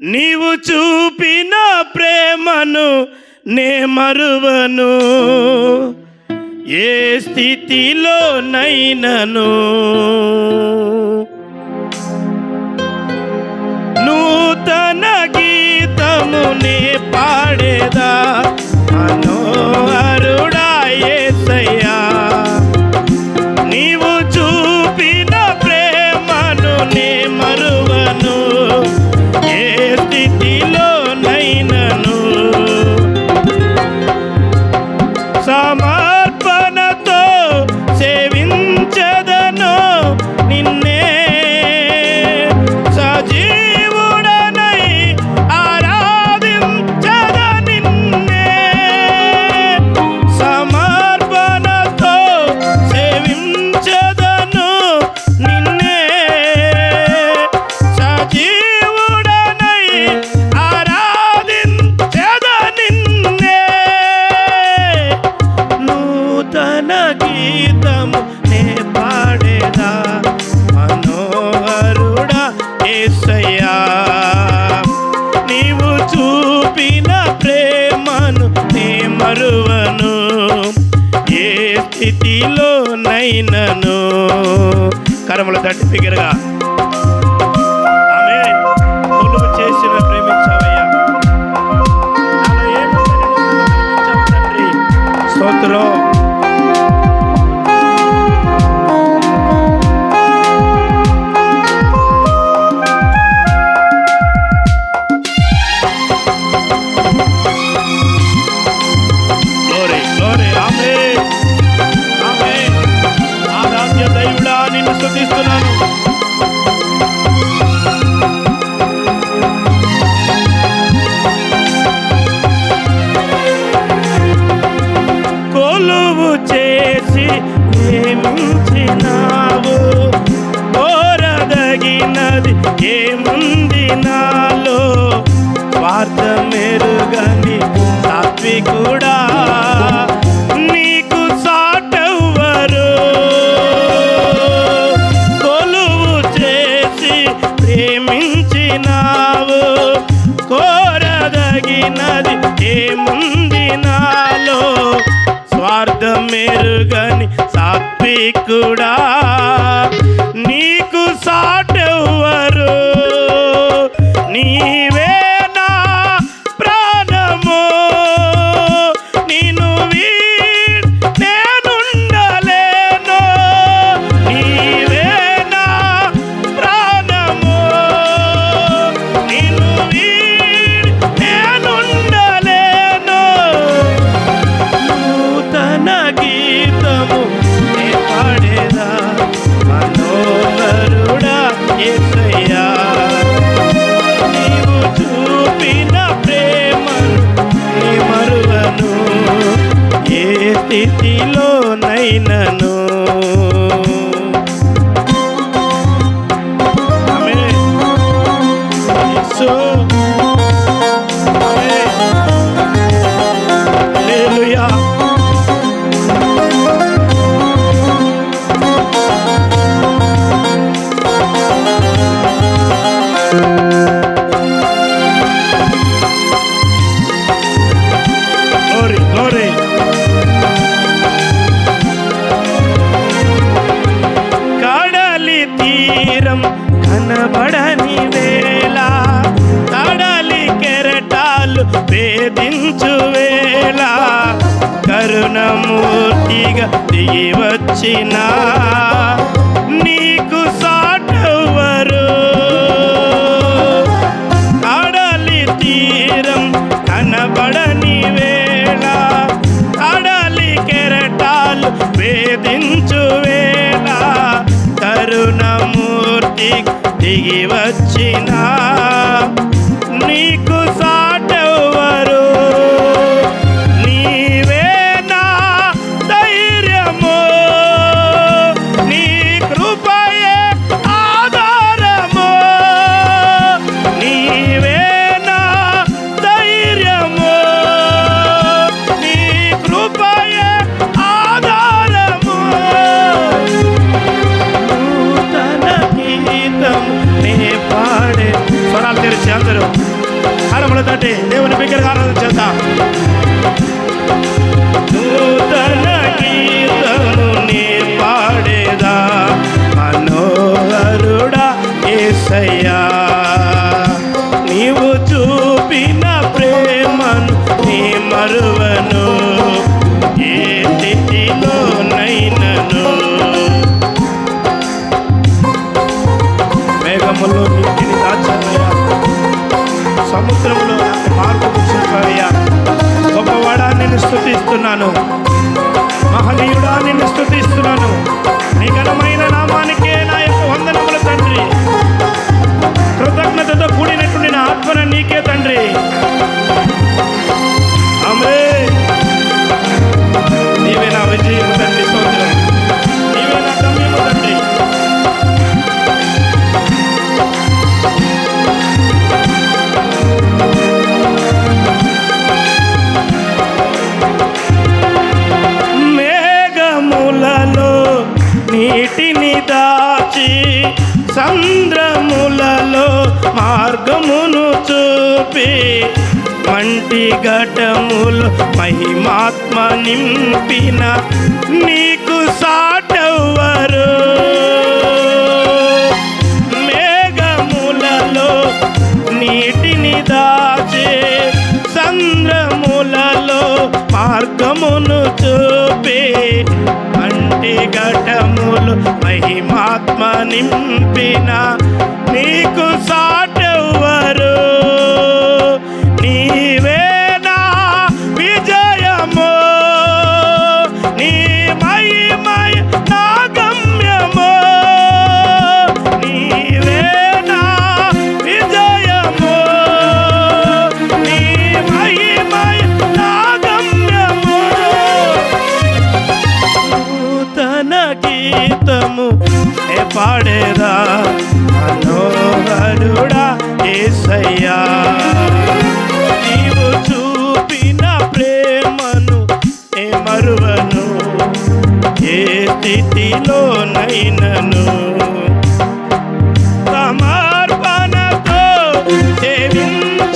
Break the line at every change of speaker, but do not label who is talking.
నీవు చూపిన ప్రేమను నే మరువను. ఏ స్థితిలో నైనను నూతన గీతము నే పాడేదా? అనో స్థితిలో నైనను కరములు తట్టి బిగరగా నీకుడా స్థితిలోనైనను దిగా దిగి వచ్చిన. నీకు సాటవరు అడలి తీరం కనబడని వేళ. అడలి కెరటాలు వేధించు వేళ. తరుణమూర్తి దిగి వచ్చిన. నీకు సా మేఘములో నీటిని దాచవయ్యా సముద్రంలో మార్పు చెప్పవయ్యా గొప్పవాడా నిన్ను స్థుతిస్తున్నాను మహనీయుడా నిన్ను స్థుతిస్తున్నాను నీ ఘనమైన నామానికే సంద్రములలో మార్గమును చూపి వంటి ఘటములు మహిమాత్మ నింపిన నీకు సాటవ్వరు. మేఘములలో నీటిని దాచే మార్గమును చూపే అంటి ఘటములు మహిమాత్మ నింపిన. నీకు స అయ్యా నీవు చూపిన ప్రేమను ఏ మరువను ఏ స్థితిలోనైనను? సమర్పణతో సేవించ